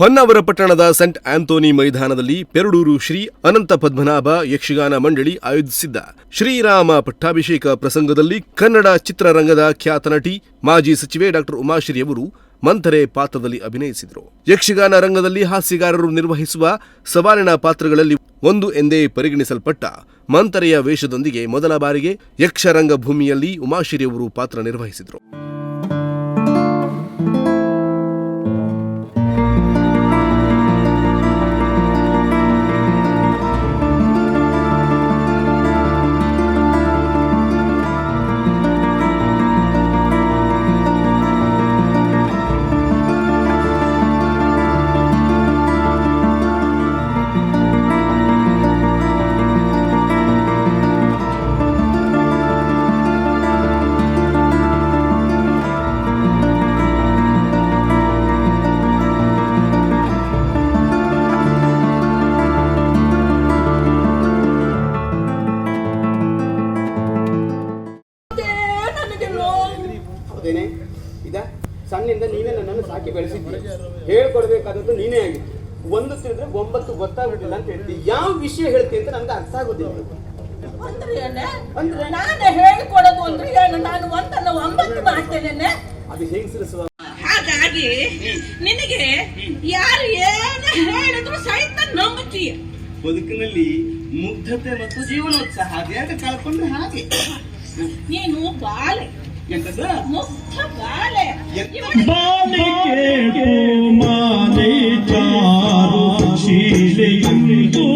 ಹೊನ್ನಾವರ ಪಟ್ಟಣದ scent Anthony ಮೈದಾನದಲ್ಲಿ ಪೆರಡೂರು ಶ್ರೀ ಅನಂತ ಪದ್ಮನಾಭ ಯಕ್ಷಗಾನ ಮಂಡಳಿ ಆಯೋಜಿಸಿದ್ದ ಶ್ರೀರಾಮ ಪಟ್ಟಾಭಿಷೇಕ ಪ್ರಸಂಗದಲ್ಲಿ ಕನ್ನಡ ಚಿತ್ರರಂಗದ ಖ್ಯಾತ ನಟಿ ಮಾಜಿ ಸಚಿವೆ ಡಾಕ್ಟರ್ ಉಮಾಶ್ರೀ ಅವರು ಮಂಥರೆ ಪಾತ್ರದಲ್ಲಿ ಅಭಿನಯಿಸಿದರು. ಯಕ್ಷಗಾನ ರಂಗದಲ್ಲಿ ಹಾಸ್ಯಗಾರರು ನಿರ್ವಹಿಸುವ ಸವಾಲಿನ ಪಾತ್ರಗಳಲ್ಲಿ ಒಂದು ಎಂದೇ ಪರಿಗಣಿಸಲ್ಪಟ್ಟ ಮಂಥರೆಯ ವೇಷದೊಂದಿಗೆ ಮೊದಲ ಬಾರಿಗೆ ಯಕ್ಷರಂಗ ಭೂಮಿಯಲ್ಲಿ ಉಮಾಶ್ರೀ ಅವರು ಪಾತ್ರ ನಿರ್ವಹಿಸಿದರು. ಹೌದೇನೆ ಇದ? ಸಣ್ಣಿಂದ ನೀನೇ ನನ್ನನ್ನು ಸಾಕಿ ಬೆಳೆಸಿದ್ದೀನಿ ಹೇಳ್ಕೊಡ್ಬೇಕಾದದ್ದು ನೀನೇ ಆಗಿ ಒಂದು ತಿಳಿದ್ರೆ ಒಂಬತ್ತು ಗೊತ್ತಾಗುದಿಲ್ಲ ಅಂತ ಹೇಳ್ತಿ. ಯಾವ ವಿಷಯ ಹೇಳ್ತಿ ಅಂತ ನನ್ಗೆ ಅರ್ಥ ಆಗುದಿಲ್ಲ? ನಾನೇ ಹೇಳಿಕೊಡೋದು ಅಂದ್ರೆ ಏನು? ನಾನು ಒಂದನ್ನು ಒಂಬತ್ತು ಮಾಡ್ತೇನೆ ಅದು ಹೆಂಗಸರಿಸುವ ಹಾಗಾಗಿ ನಿನಗೆ ಯಾರು ಏನು ಹೇಳಿದ್ರು ಸಹಿತ ನಂಬುತ್ತೀಯ. ಬದುಕಿನಲ್ಲಿ ಮುಗ್ಧತೆ ಮತ್ತು ಜೀವನೋತ್ಸಾಹ ಅದೆರಡು ಕಳ್ಕೊಂಡ್ರೆ ಹಾಗೆ. ನೀನು ಬಾಲೆ. ಬಾಲಿಕೆ ಪೂಮಾಲೆ ಚಾರು ಶೀಲೆಯುಂಟು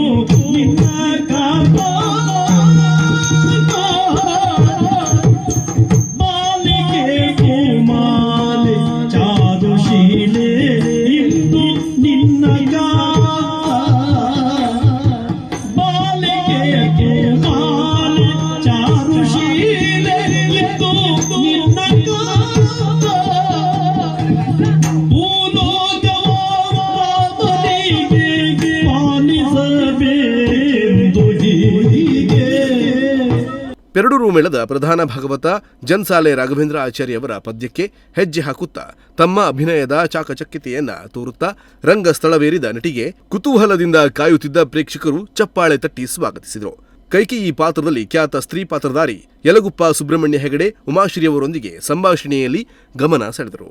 ಪೆರಡೂರು ಮೇಳದ ಪ್ರಧಾನ ಭಾಗವತ ಜನ್ಸಾಲೆ ರಾಘವೇಂದ್ರ ಆಚಾರ್ಯವರ ಪದ್ಯಕ್ಕೆ ಹೆಜ್ಜೆ ಹಾಕುತ್ತಾ ತಮ್ಮ ಅಭಿನಯದ ಚಾಕಚಕ್ಯತೆಯನ್ನ ತೋರುತ್ತಾ ರಂಗಸ್ಥಳವೇರಿದ ನಟಿಗೆ ಕುತೂಹಲದಿಂದ ಕಾಯುತ್ತಿದ್ದ ಪ್ರೇಕ್ಷಕರು ಚಪ್ಪಾಳೆ ತಟ್ಟಿ ಸ್ವಾಗತಿಸಿದರು. ಕೈಕಿ ಈ ಪಾತ್ರದಲ್ಲಿ ಖ್ಯಾತ ಸ್ತ್ರೀ ಪಾತ್ರಧಾರಿ ಯಲಗುಪ್ಪ ಸುಬ್ರಹ್ಮಣ್ಯ ಹೆಗಡೆ ಉಮಾಶ್ರೀ ಅವರೊಂದಿಗೆ ಸಂಭಾಷಣೆಯಲ್ಲಿ ಗಮನ ಸೆಳೆದರು.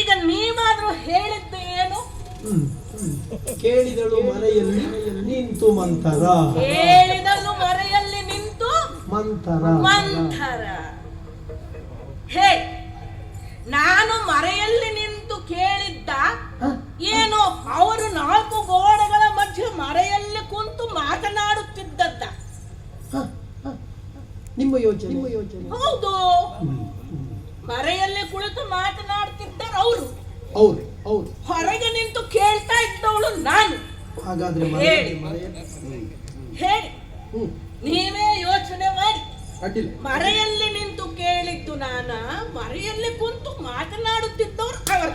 ಈಗ ನೀವಾದರೂ ಹೇಳಿದ್ದು ಏನು? ಕೇಳಿದಳು ಮನೆಯಲ್ಲಿ ನಿಂತು ಮಂತರ ಮಂತರ ಮಂಥರ ಹೇ ನಾನು ಮರೆಯಲ್ಲಿ ನಿಂತು ಕೇಳಿದ್ದ ಏನು ಅವರು ನಾಲ್ಕು ಗೋಡೆಗಳ ಮಧ್ಯೆ ಮರೆಯಲ್ಲಿ ಕುಂತು ಮಾತನಾಡುತ್ತಿದ್ದದ್ದ. ನಿಮ್ಮ ಯೋಚನೆ. ನಿಮ್ಮ ಯೋಚನೆ. ಹೌದು. ಮರೆಯಲ್ಲಿ ಕುಳಿತು ಮಾತನಾಡ್ತಿದ್ದರು ಅವರು. ಹೌದು ಹೌದು. ಹೊರಗೆ ನಿಂತು ಕೇಳ್ತಾ ಇದ್ದವಳು ನಾನು. ಹಾಗಾದ್ರೆ ಹೇಳಿ. ನೀವೇ ಯೋಚನೆ ಮಾಡಿ. ಅಡ್ಡಿಲ್ಲ ಮರೆಯಲ್ಲಿ ನಿಂತು ಕೇಳಿದ್ದು ನಾನ ಮರೆಯಲ್ಲಿ ಕುಂತು ಮಾತನಾಡುತ್ತಿದ್ದವ್ರು ಅವರು.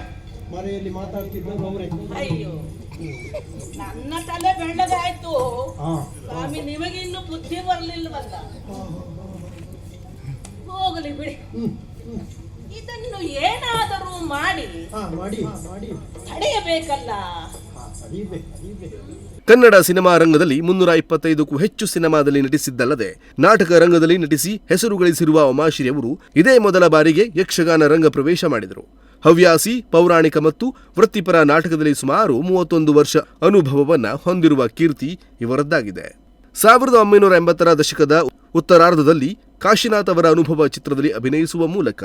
ಮರೆಯಲ್ಲಿ ಮಾತಾಡ್ತಿದ್ದವ್ರು ಅವರೇ. ಅಯ್ಯೋ ನನ್ನ ತಲೆ ಬೆಳ್ಳಗಾಯ್ತು. ಹಾ. ಸ್ವಾಮಿ ನಿಮಗೆ ಇನ್ನು ಬುದ್ಧಿ ಬರಲಿಲ್ಲವಲ್ಲ ಹೋಗಲಿ ಬಿಡಿ. ಹ್ಮ್ ಹ್ಮ್. ಇದನ್ನು ಏನಾದರೂ ಮಾಡಿ ಹಾ ಮಾಡಿ ಮಾಡಿ. ತಡೆಯಬೇಕಲ್ಲ. ಕನ್ನಡ ಸಿನಿಮಾ ರಂಗದಲ್ಲಿ ಮುನ್ನೂರ ಇಪ್ಪತ್ತೈದಕ್ಕೂ ಹೆಚ್ಚು ಸಿನಿಮಾದಲ್ಲಿ ನಟಿಸಿದ್ದಲ್ಲದೆ ನಾಟಕ ರಂಗದಲ್ಲಿ ನಟಿಸಿ ಹೆಸರು ಗಳಿಸಿರುವ ಅವರು ಇದೇ ಮೊದಲ ಬಾರಿಗೆ ಯಕ್ಷಗಾನ ರಂಗ ಪ್ರವೇಶ ಮಾಡಿದರು. ಹವ್ಯಾಸಿ, ಪೌರಾಣಿಕ ಮತ್ತು ವೃತ್ತಿಪರ ನಾಟಕದಲ್ಲಿ ಸುಮಾರು ಮೂವತ್ತೊಂದು ವರ್ಷ ಅನುಭವವನ್ನು ಹೊಂದಿರುವ ಕೀರ್ತಿ ಇವರದ್ದಾಗಿದೆ. ಸಾವಿರದ ಒಂಬೈನೂರ ಎಂಬತ್ತರ ದಶಕದ ಉತ್ತರಾರ್ಧದಲ್ಲಿ ಕಾಶಿನಾಥ್ ಅವರ ಅನುಭವ ಚಿತ್ರದಲ್ಲಿ ಅಭಿನಯಿಸುವ ಮೂಲಕ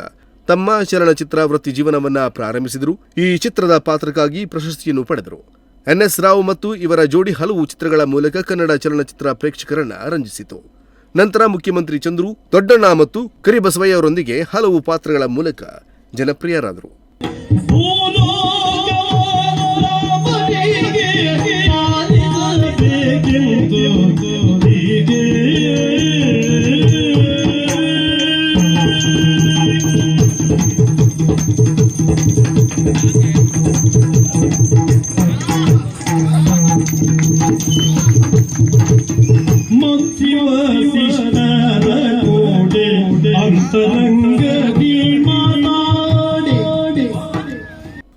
ತಮ್ಮ ಚಲನಚಿತ್ರ ವೃತ್ತಿ ಜೀವನವನ್ನ ಪ್ರಾರಂಭಿಸಿದರು. ಈ ಚಿತ್ರದ ಪಾತ್ರಕ್ಕಾಗಿ ಪ್ರಶಸ್ತಿಯನ್ನು ಪಡೆದರು. ಎನ್ಎಸ್ ರಾವ್ ಮತ್ತು ಇವರ ಜೋಡಿ ಹಲವು ಚಿತ್ರಗಳ ಮೂಲಕ ಕನ್ನಡ ಚಲನಚಿತ್ರ ಪ್ರೇಕ್ಷಕರನ್ನ ರಂಜಿಸಿತು. ನಂತರ ಮುಖ್ಯಮಂತ್ರಿ ಚಂದ್ರು, ದೊಡ್ಡಣ್ಣ ಮತ್ತು ಕರಿಬಸವಯ್ಯ ಅವರೊಂದಿಗೆ ಹಲವು ಪಾತ್ರಗಳ ಮೂಲಕ ಜನಪ್ರಿಯರಾದರು.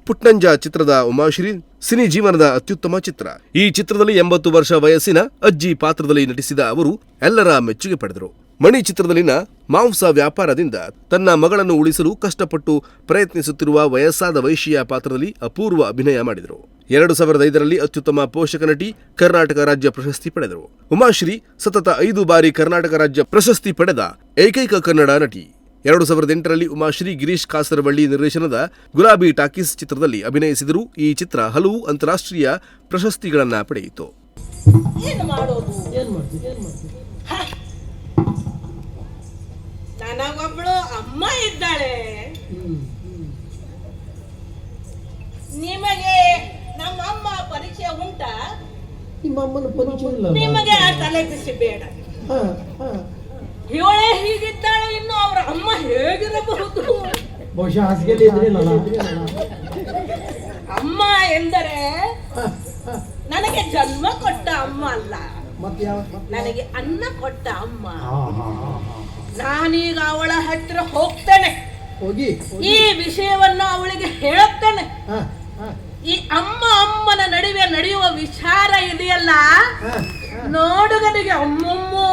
ಪುಟ್ನಂಜ ಚಿತ್ರದ ಉಮಾಶ್ರೀ ಸಿನಿ ಜೀವನದ ಅತ್ಯುತ್ತಮ ಚಿತ್ರ. ಈ ಚಿತ್ರದಲ್ಲಿ ಎಂಬತ್ತು ವರ್ಷ ವಯಸ್ಸಿನ ಅಜ್ಜಿ ಪಾತ್ರದಲ್ಲಿ ನಟಿಸಿದ ಅವರು ಎಲ್ಲರ ಮೆಚ್ಚುಗೆ ಪಡೆದರು. ಮಣಿ ಚಿತ್ರದಲ್ಲಿನ ಮಾಂಸ ವ್ಯಾಪಾರದಿಂದ ತನ್ನ ಮಗಳನ್ನು ಉಳಿಸಲು ಕಷ್ಟಪಟ್ಟು ಪ್ರಯತ್ನಿಸುತ್ತಿರುವ ವಯಸ್ಸಾದ ವೈಶಿಯ ಪಾತ್ರದಲ್ಲಿ ಅಪೂರ್ವ ಅಭಿನಯ ಮಾಡಿದರು. ಎರಡು ಸಾವಿರದ ಐದರಲ್ಲಿ ಅತ್ಯುತ್ತಮ ಪೋಷಕ ನಟಿ ಕರ್ನಾಟಕ ರಾಜ್ಯ ಪ್ರಶಸ್ತಿ ಪಡೆದರು. ಉಮಾಶ್ರೀ ಸತತ ಐದು ಬಾರಿ ಕರ್ನಾಟಕ ರಾಜ್ಯ ಪ್ರಶಸ್ತಿ ಪಡೆದ ಏಕೈಕ ಕನ್ನಡ ನಟಿ ಎರಡು ಸಾವಿರದ ಎಂಟರಲ್ಲಿ ಉಮಾಶ್ರೀ ಗಿರೀಶ್ ಕಾಸರವಳ್ಳಿ ನಿರ್ದೇಶನದ ಗುಲಾಬಿ ಟಾಕೀಸ್ ಚಿತ್ರದಲ್ಲಿ ಅಭಿನಯಿಸಿದರು. ಈ ಚಿತ್ರ ಹಲವು ಅಂತಾರಾಷ್ಟ್ರೀಯ ಪ್ರಶಸ್ತಿಗಳನ್ನು ಪಡೆಯಿತು. ಏನು ಮಾಡೋದು? ಏನ್ ಮಾಡ್ತೀವಿ ಏನ್ ಮಾಡ್ತೀವಿ ನನಗೊಬ್ಳು ಅಮ್ಮ ಇದ್ದಾಳೆ. ನಿಮಗೆ ನಮ್ಮ ಅಮ್ಮ ಪರಿಚಯ ಉಂಟಾ? ನಿಮ್ಮ ಅಮ್ಮನ ಪರಿಚಯ ಇಲ್ಲ ನಿಮಗೆ ಆ ತಲೆ ಬಿಸಿ ಬೇಡ. ಹಾ ಹಾ. ಇವಳೇ ಹೀಗಿದ್ದಾಳೆ ಇನ್ನು ಅವರ ಅಮ್ಮ ಹೇಗಿರಬಹುದು? ಬಹುಶಃ ಹಾಸಿಗೆಯಲ್ಲಿ ಇದ್ರಿಲ್ಲ ಅಮ್ಮ ಎಂದರೆ ನನಗೆ ಜನ್ಮ ಕೊಟ್ಟ ಅಮ್ಮ ಅಲ್ಲ. ನನಗೆ ಅನ್ನ ಕೊಟ್ಟ ಅಮ್ಮ. ನಾನೀಗ ಅವಳ ಹತ್ತಿರ ಹೋಗ್ತೇನೆ. ಹೋಗಿ ಈ ವಿಷಯವನ್ನ ಅವಳಿಗೆ ಹೇಳುತ್ತೇನೆ. ಈ ಅಮ್ಮ ಅಮ್ಮನ ನಡುವೆ ನಡೆಯುವ ವಿಚಾರ ಇದೆಯಲ್ಲ? ನೋಡುಗನಿಗೆ ಅಮ್ಮಮ್ಮೋ.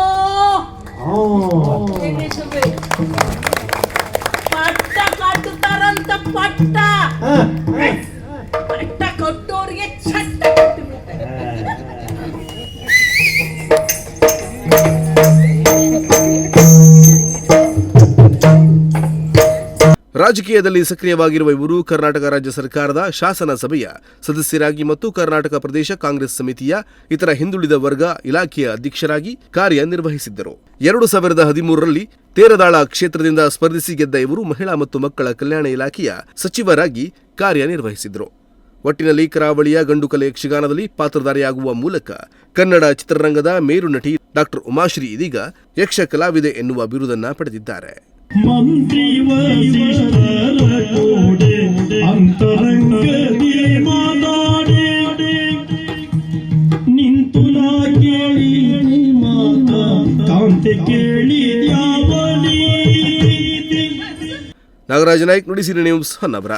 ಪಟ್ಟ ರಾಜಕೀಯದಲ್ಲಿ ಸಕ್ರಿಯವಾಗಿರುವ ಇವರು ಕರ್ನಾಟಕ ರಾಜ್ಯ ಸರ್ಕಾರದ ಶಾಸನ ಸಭೆಯ ಸದಸ್ಯರಾಗಿ ಮತ್ತು ಕರ್ನಾಟಕ ಪ್ರದೇಶ ಕಾಂಗ್ರೆಸ್ ಸಮಿತಿಯ ಇತರ ಹಿಂದುಳಿದ ವರ್ಗ ಇಲಾಖೆಯ ಅಧ್ಯಕ್ಷರಾಗಿ ಕಾರ್ಯನಿರ್ವಹಿಸಿದ್ದರು. ಎರಡು ಸಾವಿರದ ಹದಿಮೂರರಲ್ಲಿ ತೇರದಾಳ ಕ್ಷೇತ್ರದಿಂದ ಸ್ಪರ್ಧಿಸಿ ಗೆದ್ದ ಇವರು ಮಹಿಳಾ ಮತ್ತು ಮಕ್ಕಳ ಕಲ್ಯಾಣ ಇಲಾಖೆಯ ಸಚಿವರಾಗಿ ಕಾರ್ಯನಿರ್ವಹಿಸಿದರು ಒಟ್ಟಿನಲ್ಲಿ ಕರಾವಳಿಯ ಗಂಡುಕಲೆ ಯಕ್ಷಗಾನದಲ್ಲಿ ಪಾತ್ರಧಾರಿಯಾಗುವ ಮೂಲಕ ಕನ್ನಡ ಚಿತ್ರರಂಗದ ಮೇರು ನಟಿ ಡಾಕ್ಟರ್ ಉಮಾಶ್ರೀ ಇದೀಗ ಯಕ್ಷ ಕಲಾವಿದೆ ಎನ್ನುವ ಬಿರುದನ್ನ ಪಡೆದಿದ್ದಾರೆ. ಮಂತ್ರಿ ವಸಿಷ್ಠರ ಕೂಡೆ, ಅಂತರಂಗದಿ ಮಾತಾಡೆ. ನಿಂತು ನಾ ಕೇಳಿ ಮಾತ, ಕಾಂತೆ ಕೇಳಿ ನಾಗರಾಜ ನಾಯ್ಕ್ ನುಡಿಸಿರಿ ನ್ಯೂಸ್ ಹೊನ್ನವರ